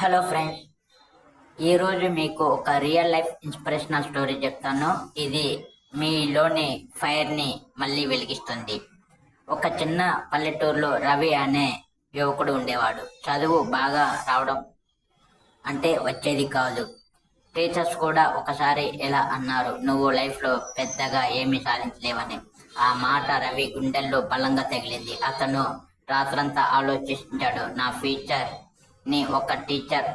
Hello friends ఈరోజు మీకు ఒక రియల్ లైఫ్ ఇన్స్పిరేషనల్ స్టోరీ చెప్తాను. ఇది మీలోని ఫైర్ని మళ్ళీ వెలిగిస్తుంది. ఒక చిన్న పల్లెటూరులో రవి అనే యువకుడు ఉండేవాడు. చదువు బాగా రావడం అంటే వచ్చేది కాదు. టీచర్స్ కూడా ఒకసారి ఇలా అన్నారు నువ్వు లైఫ్లో పెద్దగా ఏమీ సాధించలేవని. ఆ మాట రవి గుండెల్లో బలంగా తగిలింది. అతను రాత్రంతా ఆలోచించాడు నా ఫ్యూచర్ ని ఒక టీచర్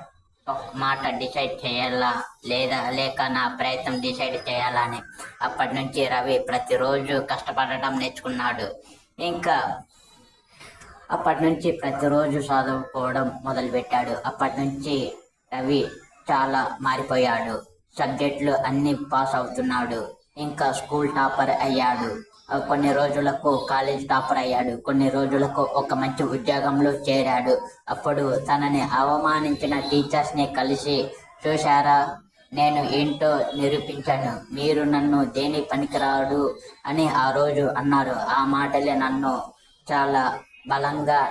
ఒక మాట డిసైడ్ చేయాలా? లేదా లేక నా ప్రయత్నం డిసైడ్ చేయాలా అని అప్పటి నుంచి రవి ప్రతిరోజు కష్టపడటం నేర్చుకున్నాడు. ఇంకా అప్పటి నుంచి ప్రతిరోజు చదువుకోవడం మొదలుపెట్టాడు. అప్పటి నుంచి రవి చాలా మారిపోయాడు. సబ్జెక్టులు అన్ని పాస్ అవుతున్నాడు. ఇంకా స్కూల్ టాపర్ అయ్యాడు. కొన్ని రోజులకు కాలేజ్ టాపర్ అయ్యాడు. కొన్ని రోజులకు ఒక మంచి ఉద్యోగంలో చేరాడు. అప్పుడు తనని అవమానించిన టీచర్స్ని కలిసి చూశారా నేను ఏంటో నిరూపించాను. మీరు నన్ను దేని పనికిరాడు అని ఆ రోజు అన్నారు. ఆ మాటలే నన్ను చాలా బలంగా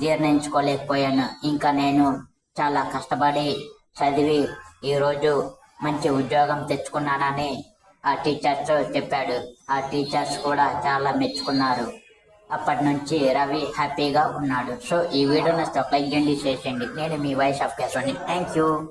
జీర్ణించుకోలేకపోయాను. ఇంకా నేను చాలా కష్టపడి చదివి ఈరోజు మంచి ఉద్యోగం తెచ్చుకున్నానని ఆ టీచర్స్ చెప్పాడు. ఆ టీచర్స్ కూడా చాలా మెచ్చుకున్నారు. అప్పటి నుంచి రవి హ్యాపీగా ఉన్నాడు. సో ఈ వీడియో నచ్చితే ఒక లైక్ చేయండి. చేసేయండి నేను మీ వాయిస్ ఆఫ్ కేసోని థ్యాంక్ యూ.